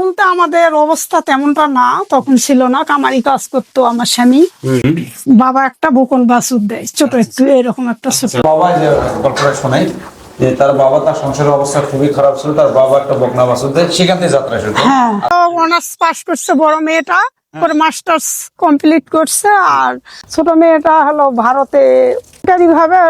বলতে আমাদের অবস্থা তেমনটা না তখন ছিল না। কামারি কাজ করতো আমার স্বামী। বাবা একটা বকন বাসুর দেয় ছোট একটু এরকম একটা ছোট। বাবা যে গল্পটা শোনাই যে তার বাবা তার সংসারের অবস্থা খুবই খারাপ ছিল তার বাবা একটা বকনা বাসুর দেয় সেখান থেকে যাত্রা শুরু হ্যাঁ অনার্স পাস করছে বড় মেয়েটা করে মাস্টার্স কমপ্লিট করছে আর ছোট মেয়েটা হলো ভারতে ভাবে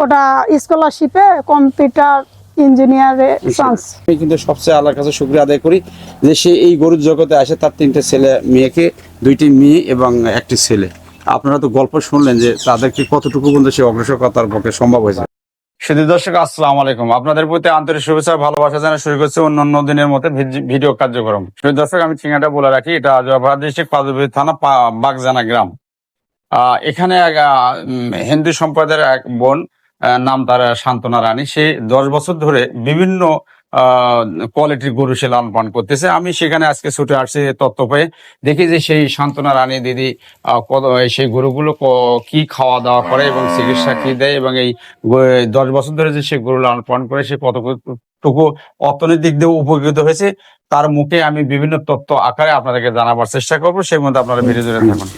ওটা স্কলারশিপে কম্পিউটার ইঞ্জিনিয়ারে চান্স আমি কিন্তু সবচেয়ে আল্লাহর কাছে শুক্রিয়া আদায় করি যে সে এই গরুর জগতে আসে তার তিনটে ছেলে মেয়েকে দুইটি মেয়ে এবং একটি ছেলে। আপনারা তো গল্প শুনলেন যে তাদেরকে কতটুকু পর্যন্ত সে অগ্রসরতার পক্ষে সম্ভব হয়েছে। দর্শক আসসালামু আলাইকুম। আপনাদের প্রতি আন্তরিক শুভেচ্ছা ভালোবাসা জানা শুরু করছে অন্যান্য দিনের মতো ভিডিও কার্যক্রম। দর্শক আমি ঠিকানাটা বলে রাখি। এটা জয়পুরহাট ডিস্ট্রিক্ট পাদুবি থানা বাগজানা গ্রাম। আহ, এখানে হিন্দু সম্প্রদায়ের এক বোন নাম তার শান্তনা রানী। সে দশ বছর ধরে বিভিন্ন কোয়ালিটির গরু সে লালন পালন করতেছে। আমি সেখানে আজকে ছুটে আসছি তথ্য পেয়ে। দেখি যে সেই শান্তনা রানী দিদি সেই গরুগুলো কি খাওয়া দাওয়া করে এবং চিকিৎসা কি দেয় এবং এই দশ বছর ধরে যে সে গরু লালন পালন করে, সে কতটুকু অর্থনৈতিক দিয়ে উপকৃত হয়েছে। তার মুখে আমি বিভিন্ন তথ্য আকারে আপনাদেরকে জানাবার চেষ্টা করব। সেই মধ্যে আপনারা ভিডিও জুড়ে থাকুন।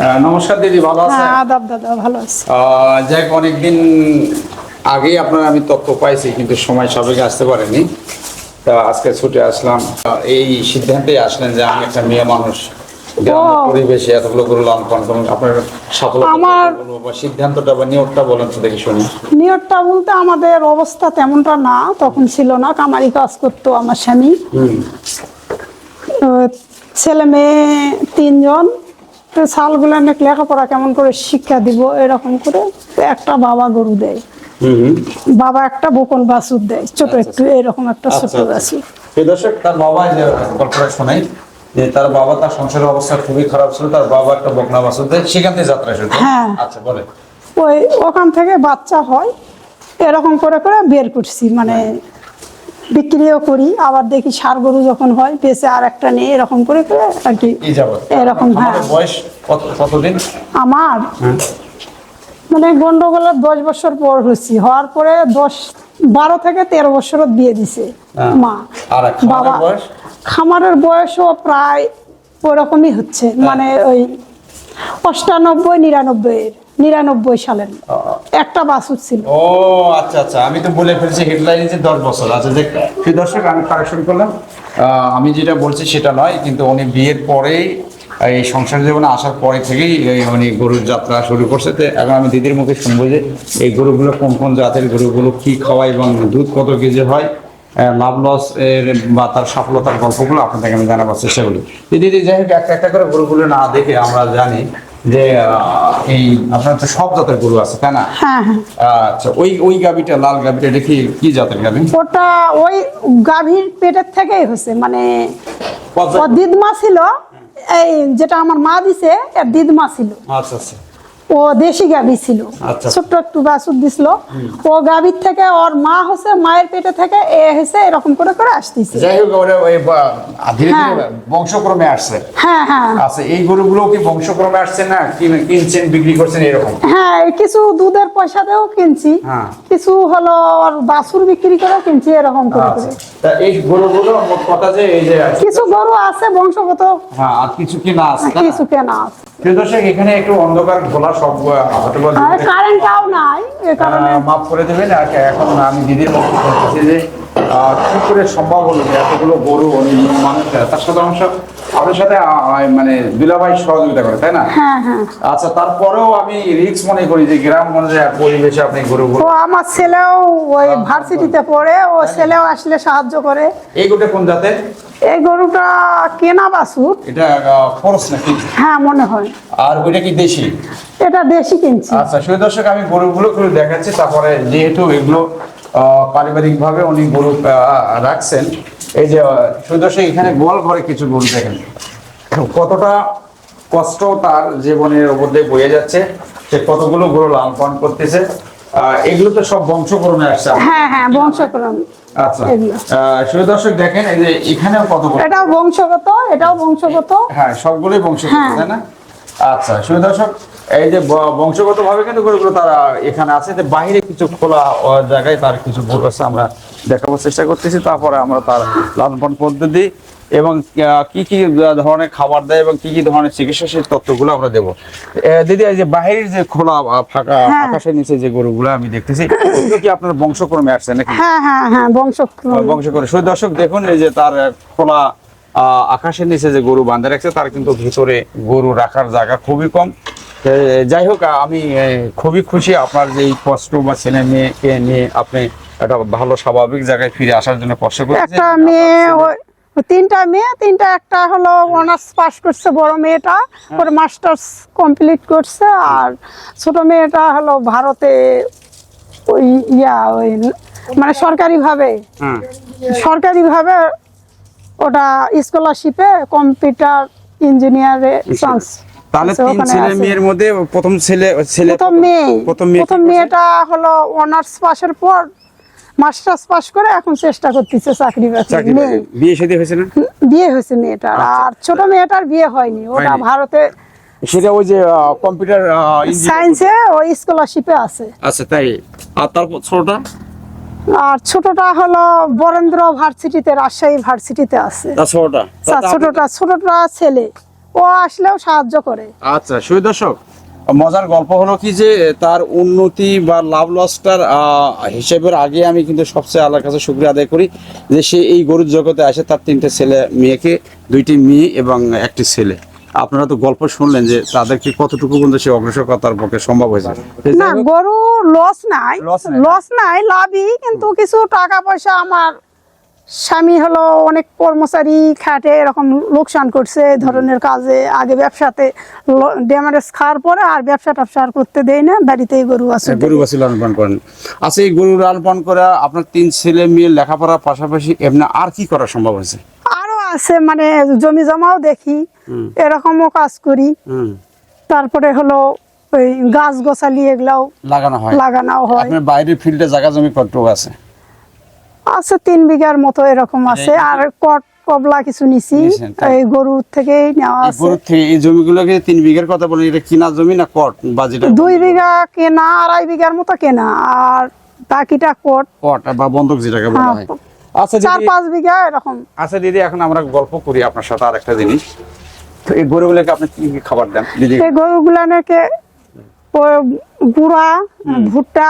নমস্কার দিদি ভালো আছেন? হ্যাঁ আদাব দাদা ভালো আছে। যাক অনেকদিন আগেই আপনার আমি তথ্য পাইছি কিন্তু সময় সবাইকে আসতে পারেনি। তা আজকে ছুটে আসলাম। এই সিদ্ধান্তে আসলেন যে আমি একটা মেয়ে মানুষ পরিবেশে এতগুলো গরু লালন পালন আপনার সফলতা আমার- সিদ্ধান্তটা বা নিয়োগটা বলেন তো দেখি শুনি। নিয়তটা বলতে আমাদের অবস্থা তেমনটা না তখন ছিল না। কামারি কাজ করতো আমার স্বামী। ছেলে মেয়ে তিনজন। তো সালগুলো অনেক লেখাপড়া কেমন করে শিক্ষা দিব এরকম করে একটা বাবা গরু দেয়। বাবা একটা বকন বাছুর দেয় ছোট একটু এরকম একটা ছোট আচ্ছা, আচ্ছা। বাছুর দর্শক তার বাবা যে গল্পটা শোনাই যে তার বাবা তার সংসারের অবস্থা খুবই খারাপ ছিল তার বাবা একটা বকনা বাসুর দেয় সেখান থেকে যাত্রা শুরু হ্যাঁ। আচ্ছা বলে ওই ওখান থেকে বাচ্চা হয় এরকম করে করে বের করছি মানে বিক্রিও করি আবার দেখি সার গরু যখন হয় বেঁচে আর একটা নিয়ে এরকম করে করে আর কি। এরকম হ্যাঁ। বয়স কতদিন? আমার? মানে গন্ডগোলের দশ বছর পর হয়েছি। হওয়ার পরে দশ বারো থেকে তেরো বছরত বিয়ে দিছে হ্যাঁ। মা। বাবা বয়স? খামারের বয়সও প্রায় ওরকমই হচ্ছে। হ্যাঁ। মানে ওই অষ্টানব্বই নিরানব্বই এর। নিরানব্বই সালের একটা বাসুর ছিল ও আচ্ছা আচ্ছা আমি তো বলে ফেলছি হেডলাইনে যে দশ বছর। আচ্ছা দেখ প্রিয় দর্শক আমি কারেকশন করলাম। আমি যেটা বলছি সেটা নয় কিন্তু উনি বিয়ের পরেই এই সংসার জীবনে আসার পরে থেকেই এই উনি গরুর যাত্রা শুরু করছে। তো এখন আমি দিদির মুখে শুনব যে এই গরুগুলো কোন কোন জাতের গরুগুলো কি খাওয়ায় এবং দুধ কত কেজি হয় লাভ লস এর বা তার সফলতার গল্পগুলো আপনাদেরকে আমি জানাবার চেষ্টা করি। দিদি যাই হোক একটা একটা করে গরুগুলো না দেখে আমরা জানি যে এই আপনার তো সব জাতের গরু আছে তাই না? হ্যাঁ হ্যাঁ। আচ্ছা ওই ওই গাভিটা লাল গাভিটা দেখি কি জাতের গাভি? ওটা ওই গাভীর পেটের থেকেই হয়েছে মানে দিদমা ছিল এই যেটা আমার মা দিছে এর দিদমা ছিল। আচ্ছা আচ্ছা। ও দেশি গাভী ছিল। আচ্ছা। ছোট্ট একটু বাছুর দিছিল। ও গাভীর থেকে ওর মা হচ্ছে মায়ের পেটে থেকে এ হয়েছে এরকম করে করে আসতেছে। যাই হোক ধীরে হ্যাঁ। ধীরে বংশক্রমে আসছে। হ্যাঁ হ্যাঁ। আচ্ছা এই গরুগুলো কি বংশক্রমে আসছে না কিনছেন বিক্রি করছেন এরকম? হ্যাঁ কিছু দুধের পয়সা দিয়েও কিনছি। হ্যাঁ। কিছু হলো ওর বাছুর বিক্রি করেও কিনছি এরকম করে আচ্ছা। করে। তা এই গরুগুলো কথা যে এই যে কিছু গরু আছে বংশগত। হ্যাঁ আর কিছু আছে? কিছু কেনা আছে। প্রিয় দর্শক এখানে একটু অন্ধকার ঘোলা সব আর কারেন্টটাও নাই এ কারণে। মাফ করে দেবেন আর এখন আমি দিদির মতো বলতেছি যে আহ, কি করে সম্ভব হলো যে এতগুলো গরু উনি মানুষ তার সাথে অংশ আপনার সাথে মানে দুলাভাই সহযোগিতা করে তাই না? হ্যাঁ হ্যাঁ। আচ্ছা তারপরেও আমি রিস্ক মনে করি যে গ্রাম পরিবেশে আপনি গরুগুলো ও আমার ছেলেও ওই ভার্সিটিতে পড়ে ও ছেলেও আসলে সাহায্য করে। এই গোটে কোন জাতের? এই গরুটা কেনা বাছুর। এটা খরচ নাকি? হ্যাঁ মনে হয়। আর ওইটা কি দেশি? এটা দেশি কিনছি। আচ্ছা সুই দর্শক আমি গরুগুলো করে দেখাচ্ছি তারপরে যেহেতু এগুলো পারিবারিক ভাবে উনি গরু রাখছেন এই যে সুই দর্শক এখানে গোয়াল ঘরে কিছু দেখেন। কতটা কষ্ট তার জীবনের মধ্যে বয়ে যাচ্ছে সে কতগুলো গরু লালন করতেছে। এগুলো তো সব বংশক্রমে আসছে হ্যাঁ হ্যাঁ বংশক্রম আচ্ছা। দর্শক দেখেন এই যে এখানেও এটাও বংশগত এটাও বংশগত। হ্যাঁ সবগুলোই বংশগত হ্যাঁ। তাই না? আচ্ছা দর্শক এই যে বংশগত ভাবে কিন্তু গরুগুলো তারা এখানে আছে যে বাইরে কিছু খোলা জায়গায় তার কিছু গরু আছে আমরা দেখাবার চেষ্টা করতেছি। তারপরে আমরা তার লালন পদ্ধতি এবং কি কি ধরনের খাবার দেয় এবং কি কি ধরনের চিকিৎসা সেই তথ্যগুলো আমরা দেবো। দিদি এই যে বাহিরের যে খোলা ফাঁকা হ্যাঁ। আকাশের নিচে যে গরুগুলো আমি দেখতেছি এগুলো কি আপনার বংশক্রমে আসছে নাকি? হ্যাঁ হ্যাঁ হ্যাঁ বংশক্রম। বংশ করে সেই দর্শক দেখুন এই যে তার খোলা আকাশের নিচে যে গরু বাঁধা রাখছে তার কিন্তু ভিতরে গরু রাখার জায়গা খুবই কম। যাই হোক আমি খুবই খুশি আপনার যে এই কষ্ট বা ছেলে মেয়েকে নিয়ে আপনি একটা ভালো স্বাভাবিক জায়গায় ফিরে আসার জন্য কষ্ট করছেন। একটা মেয়ে তিনটা মেয়ে তিনটা একটা হলো অনার্স পাস করছে বড় মেয়েটা ওর মাস্টার্স কমপ্লিট করছে আর ছোট মেয়েটা হলো ভারতে ওই ইয়া ওই মানে সরকারিভাবে হ্যাঁ। সরকারিভাবে ওটা স্কলারশিপে কম্পিউটার ইঞ্জিনিয়ারে চান্স তাহলে তিন ছেলে মেয়ের মধ্যে প্রথম ছেলে ছেলে প্রথম মেয়ে। প্রথম মেয়ে প্রথম মেয়েটা হলো অনার্স পাশের পর মাস্টার্স পাস করে এখন চেষ্টা করতেছে চাকরি বাকরি। বিয়ে শাদী হয়েছে না? বিয়ে হয়েছে মেয়েটার। আর ছোট মেয়েটার বিয়ে হয়নি। ওটা আচ্ছা। ভারতে সেটা ওই যে কম্পিউটার সায়েন্সে ওই স্কলারশিপে আছে। আচ্ছা তাই। আর তারপর ছোটটা? আর ছোটটা হলো বরেন্দ্র ভার্সিটিতে রাজশাহী ভার্সিটিতে আছে। ছোটটা? ছোটটা ছোটটা ছেলে। ও আসলেও সাহায্য করে। আচ্ছা সুই দর্শক মজার গল্প হলো কি যে তার উন্নতি বা লাভ লসটার হিসেবের আগে আমি কিন্তু সবচেয়ে আল্লাহর কাছে শুক্রিয়া আদায় করি যে সে এই গরুর জগতে আসে তার তিনটে ছেলে মেয়েকে দুইটি মেয়ে এবং একটি ছেলে। আপনারা তো গল্প শুনলেন যে তাদেরকে কতটুকু পর্যন্ত সে অগ্রসরতার পক্ষে সম্ভব হয়েছে। না গরু লস নাই। লস নাই। লাভই কিন্তু কিছু টাকা পয়সা আমার স্বামী হলো অনেক কর্মচারী খাটে এরকম লোকসান করছে এই ধরনের কাজে আগে ব্যবসাতে ড্যামারেজ খাওয়ার পরে আর ব্যবসা ট্যাবসা আর করতে দেয় না বাড়িতেই গরু আছে। গরু বাছুর লালন পালন করেন। আচ্ছা এই গরু লালন পালন করে আপনার তিন ছেলে মেয়ে লেখাপড়ার পাশাপাশি এমনি আর কি করা সম্ভব হয়েছে? আরও আছে মানে জমি জমাও দেখি এরকমও কাজ করি। তারপরে হলো ওই গাছ গোছালি এগুলাও লাগানো হয়। লাগানো হয়। আপনার বাইরের ফিল্ডে জায়গা জমি কতটুকু আছে? আছে তিন বিঘার মতো এরকম আছে। আর কট কবলা কিছু নিছি। এই গরুর থেকেই নেওয়া আছে। গরুর থেকে এই জমিগুলোকে তিন বিঘার কথা বলেন এটা কিনা জমি না কট বা যেটা দুই বিঘা কেনা আড়াই বিঘার মতো কেনা। আর বাকিটা কট। কট বা বন্ধক যেটাকে বলা হ্যাঁ, হয়। আচ্ছা চার পাঁচ বিঘা এরকম। আচ্ছা দিদি এখন আমরা গল্প করি আপনার সাথে আর একটা জিনিস। তো এই গরুগুলোকে আপনি কি কি খাবার দেন? দিদি এই গরুগুলা নাকি গুড়া ভুট্টা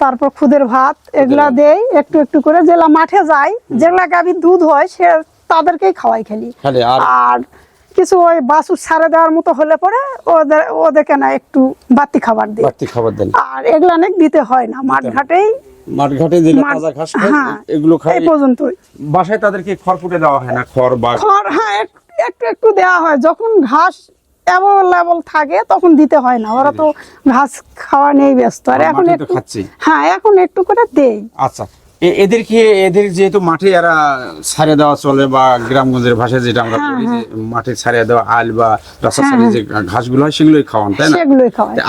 তারপর খুদের ভাত এগুলা দেই একটু একটু করে যেগুলা মাঠে যায় যেগুলা গাভীর দুধ হয় সে তাদেরকেই খাওয়াই খেলি। আর কিছু ওই বাসুর ছাড়ে দেওয়ার মতো হলে পরে ওদের ওদেরকে না একটু বাতি খাবার দিই। বাড়তি খাবার দেন। আর এগুলা অনেক দিতে হয় না মাঠ ঘাটেই মাঠ ঘাটে যেগুলো তাজা ঘাস খায় হ্যাঁ, এগুলো খায়। এই পর্যন্তই। বাসায় তাদেরকে খড় ফুটে দেওয়া হয় না খড় বা খড় হ্যাঁ একটু একটু দেওয়া হয়। যখন ঘাস অ্যাভেলেবল থাকে তখন দিতে হয় না। ওরা তো ঘাস খাওয়া নিয়েই ব্যস্ত। আর এখন একটু খাচ্ছি। হ্যাঁ এখন একটু করে দেই। আচ্ছা এদেরকে এদের যেহেতু মাঠে এরা ছাড়িয়ে দেওয়া চলে বা গ্রামগঞ্জের ভাষায় যেটা আমরা হ্যাঁ, বলি যে মাঠে ছাড়িয়ে দেওয়া আল বা রাস্তা ছাড়িয়ে যে ঘাসগুলো হয় সেগুলোই খাওয়ান তাই না?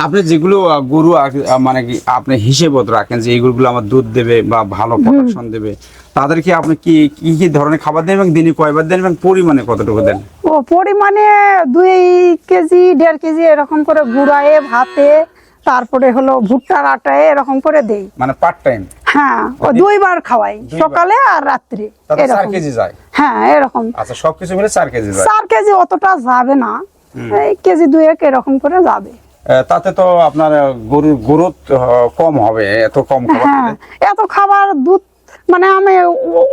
আপনি যেগুলো গরু মানে কি আপনি হিসেবত রাখেন যে এই গরুগুলো আমার দুধ দেবে বা ভালো প্রোডাকশন দেবে তাদেরকে আপনি কি কি কি ধরনের খাবার দেন এবং দিনে কয়বার দেন এবং পরিমাণে কতটুকু দেন? পরিমাণে দুই কেজি দেড় কেজি এরকম করে গুড়ায়ে ভাতে তারপরে হলো ভুট্টার আটায় এরকম করে দেই। মানে পার্ট টাইম হ্যাঁ ও দুইবার খাওয়াই সকালে আর রাত্রে এরকম। কেজি যায়? হ্যাঁ এরকম। আচ্ছা সবকিছু মিলে চার কেজি যায়। চার কেজি অতটা যাবে না। এই কেজি দুই এক এরকম করে যাবে। তাতে তো আপনার গরুর গ্রোথ কম হবে এত কম খাবার হ্যাঁ এত খাবার দুধ মানে আমি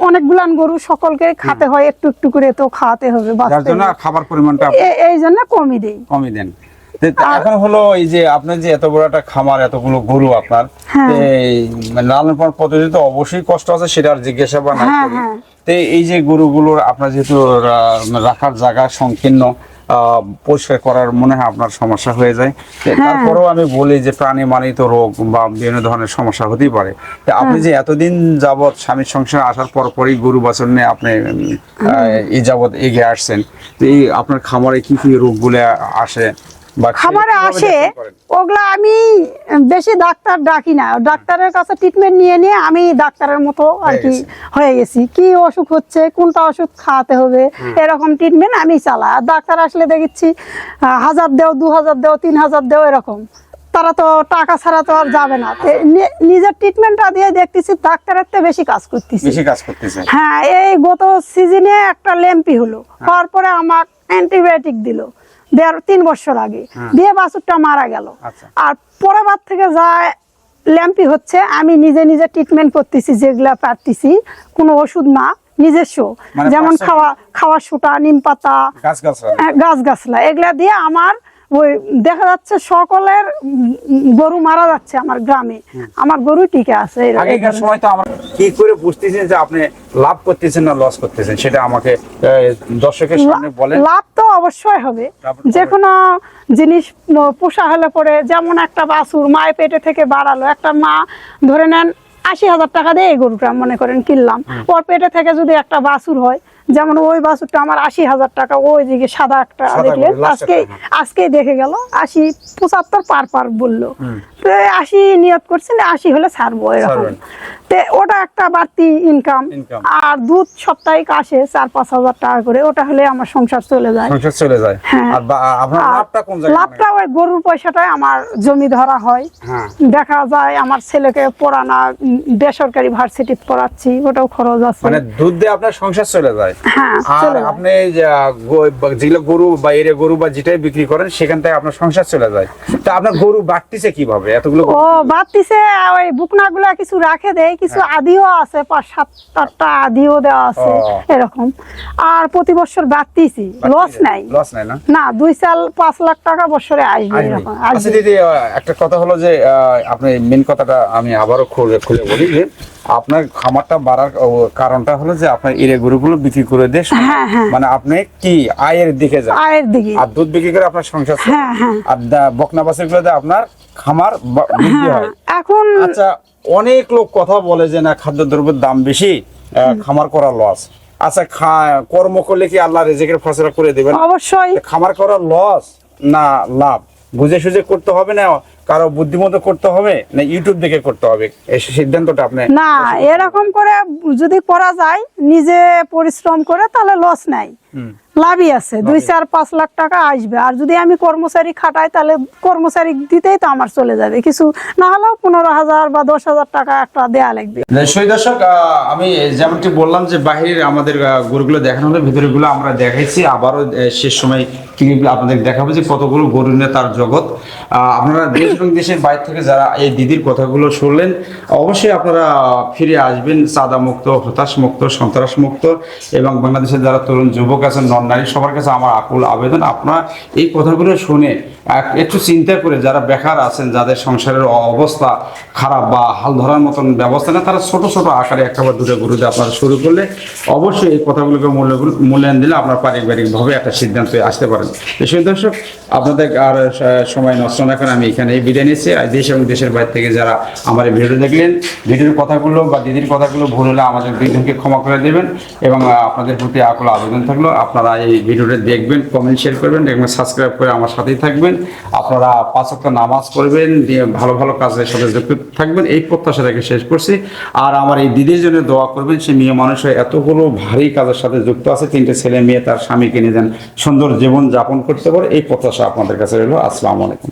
অনেক গুলান গরু সকলকে খাতে হয় একটু একটু করে তো খাওয়াতে হবে যার জন্য খাবার পরিমাণটা এই জন্য কমই দেই কমই দেন এখন হলো এই যে আপনার যে এত বড় একটা খামার এতগুলো গরু আপনার হ্যাঁ। মানে লালন পালন পদ্ধতি তো অবশ্যই কষ্ট আছে সেটা আর জিজ্ঞাসা বা না হ্যাঁ। হ্যাঁ। তো এই যে গরুগুলোর আপনার যেহেতু রাখার জায়গা সংকীর্ণ পরিষ্কার করার মনে হয় আপনার সমস্যা হয়ে যায় হ্যাঁ। তারপরেও আমি বলি যে প্রাণী মানিত রোগ বা বিভিন্ন ধরনের সমস্যা হতেই পারে তা আপনি হ্যাঁ। যে এতদিন যাবৎ স্বামীর সংসারে আসার পর পরই গরু বাছর নিয়ে আপনি এই যাবৎ এগিয়ে আসছেন তো এই আপনার খামারে কি কি রোগগুলো আসে খামারে আসে ওগুলা আমি বেশি ডাক্তার ডাকি না। ডাক্তারের কাছে ট্রিটমেন্ট নিয়ে নিয়ে আমি ডাক্তারের মতো আর কি হয়ে গেছি। কি অসুখ হচ্ছে কোনটা ওষুধ খাওয়াতে হবে এরকম ট্রিটমেন্ট আমি চালাই। আর ডাক্তার আসলে দেখেছি হাজার দেও দু হাজার দেও তিন হাজার দেও এরকম। তারা তো টাকা ছাড়া তো আর যাবে না। নিজের ট্রিটমেন্টটা দিয়ে দেখতেছি ডাক্তারের তো বেশি কাজ করতেছি। বেশি কাজ করতেছে। হ্যাঁ এই গত সিজনে একটা ল্যাম্পি হলো। হওয়ার পরে আমার অ্যান্টিবায়োটিক দিল। দেড় তিন বছর আগে। দিয়ে বাছুরটা মারা গেল। আচ্ছা। আর পরের বার থেকে যায় ল্যাম্পি হচ্ছে আমি নিজে নিজে ট্রিটমেন্ট করতেছি যেগুলা পারতেছি কোনো ওষুধ না নিজস্ব। মানে যেমন খাওয়া খাওয়া সুটা নিম পাতা গাছ গাছ গাছলা। এগুলা দিয়ে আমার ওই দেখা যাচ্ছে সকলের গরু মারা যাচ্ছে আমার গ্রামে। আমার গরু টিকে আছে আগেকার সময় তো আমরা কি করে বুঝতেছেন যে আপনি লাভ করতেছেন না লস করতেছেন? সেটা আমাকে দর্শকের সামনে বলেন। লাভ তো অবশ্যই হবে। যে কোনো জিনিস পোষা হলে পরে যেমন একটা বাছুর মায়ের পেটে থেকে বাড়ালো একটা মা ধরে নেন আশি হাজার টাকা দিয়ে এই গরুটা মনে করেন কিনলাম। ওর পেটে থেকে যদি একটা বাছুর হয় যেমন ওই বাছুরটা আমার আশি হাজার টাকা ওই দিকে সাদা একটা দেখলেন আজকে আজকে দেখে গেল আশি পঁচাত্তর পার পার বলল। আশি নিয়ত করছি না আশি হলে ছাড়বো এরকম। তো ওটা একটা বাড়তি ইনকাম আর দুধ সাপ্তাহিক আসে চার পাঁচ হাজার টাকা করে ওটা হলে আমার সংসার চলে যায়। সংসার চলে যায়। হ্যাঁ। আর আপনার লাভটা কোন জায়গায়? লাভটা ওই গরুর পয়সাটাই আমার জমি ধরা হয়। হ্যাঁ। দেখা যায় আমার ছেলেকে পড়ানা বেসরকারি ভার্সিটি পড়াচ্ছি ওটাও খরচ আছে। মানে দুধ দিয়ে আপনার সংসার চলে যায়। হ্যাঁ আর আপনি যেগুলো গরু বা এরে গরু বা যেটাই বিক্রি করেন সেখান থেকে আপনার সংসার চলে যায়। তা আপনার গরু বাড়তিছে কীভাবে? এতগুলো? ও ওই কিছু রাখে দেয় কিছু আদিও আছে পাঁচ সাত আটটা আদিও দেওয়া আছে এরকম। আর প্রতি বছর বাড়তিছি লস নাই। লস নাই না? না দুই সাল পাঁচ লাখ টাকা বছরে আসবে। এরকম আচ্ছা দিদি একটা কথা হলো যে আপনি মেন কথাটা আমি আবারও খুলে খুলে বলি যে আপনার খামারটা বাড়ার কারণটা হলো যে আপনার এরে গরুগুলো বিক্রি করে দিয়ে হ্যাঁ, হ্যাঁ। মানে আপনি কি আয়ের দিকে যান? আয়ের দিকে। আর দুধ বিক্রি করে আপনার সংসার হ্যাঁ, হ্যাঁ। আর বকনা বাছুর গুলোতে আপনার খামার বা- বৃদ্ধি হ্যাঁ এখন আচ্ছা অনেক লোক কথা বলে যে না খাদ্যদ্রব্যের দাম বেশি খামার করা লস আচ্ছা খা- কর্ম করলে কি আল্লাহ রেজেকের ফসলা করে দেবেন? অবশ্যই। খামার করা লস না লাভ। বুঝে সুঝে করতে হবে না? কারও বুদ্ধিমতো করতে হবে না ইউটিউব দেখে করতে হবে? এই সিদ্ধান্তটা আপনি না এরকম করে যদি করা যায় নিজে পরিশ্রম করে তাহলে লস নাই। লাভই আছে। দুই চার পাঁচ লাখ টাকা আসবে। আর যদি আমি কর্মচারী খাটাই তাহলে কর্মচারী দিতেই তো আমার চলে যাবে। কিছু না হলেও পনেরো হাজার বা দশ হাজার টাকা একটা দেয়া লাগবে। সেই দর্শক আমি যেমনটি বললাম যে বাহিরের আমাদের গরুগুলো দেখানো হলো ভিতরেগুলো আমরা দেখাইছি। আবারও শেষ সময় ক্লিপ আপনাদের দেখাবো যে কতগুলো গরু নিয়ে তার জগৎ। আহ, আপনারা দেশ এবং দেশের বাইরে থেকে যারা এই দিদির কথাগুলো শুনলেন অবশ্যই আপনারা ফিরে আসবেন। চাঁদা মুক্ত হতাশ মুক্ত সন্ত্রাস মুক্ত এবং বাংলাদেশের যারা তরুণ যুবক আছেন নন নারী সবার কাছে আমার আকুল আবেদন। আপনারা এই কথাগুলো শুনে এক- একটু চিন্তা করে যারা বেকার আছেন, যাদের সংসারের অবস্থা খারাপ বা হাল ধরার মতন ব্যবস্থা নেই, তারা ছোট ছোট আকারে একটা বা দুটো গরু দিয়ে আপনারা শুরু করলে অবশ্যই এই কথাগুলোকে মূল্য মূল্যায়ন দিলে আপনার পারিবারিকভাবে একটা সিদ্ধান্তে আসতে পারেন। সেই দর্শক, আপনাদের আর সময় নষ্ট না করে আমি এখানে বিদায় নিচ্ছি। দেশ এবং দেশের বাইরে থেকে যারা আমার এই ভিডিও দেখলেন, ভিডিওর কথাগুলো বা দিদির কথাগুলো ভুল হলে আমাদের বিদ্যুৎকে ক্ষমা করে দেবেন এবং আপনাদের প্রতি আকুল আবেদন থাকল। আপনারা এই ভিডিওটা দেখবেন কমেন্ট শেয়ার করবেন এবং সাবস্ক্রাইব করে আমার সাথেই থাকবেন। আপনারা পাঁচ ওয়াক্ত নামাজ দিয়ে ভালো ভালো কাজের সাথে যুক্ত থাকবেন, এই প্রত্যাশা রেখে শেষ করছি। আর আমার এই দিদির জন্য দোয়া করবেন, সে মেয়ে মানুষ এতগুলো ভারী কাজের সাথে যুক্ত আছে, তিনটে ছেলে মেয়ে, তার স্বামীকে নিয়ে যেন সুন্দর জীবন যাপন করতে পারে, এই প্রত্যাশা আপনাদের কাছে রইল। আসসালামু আলাইকুম।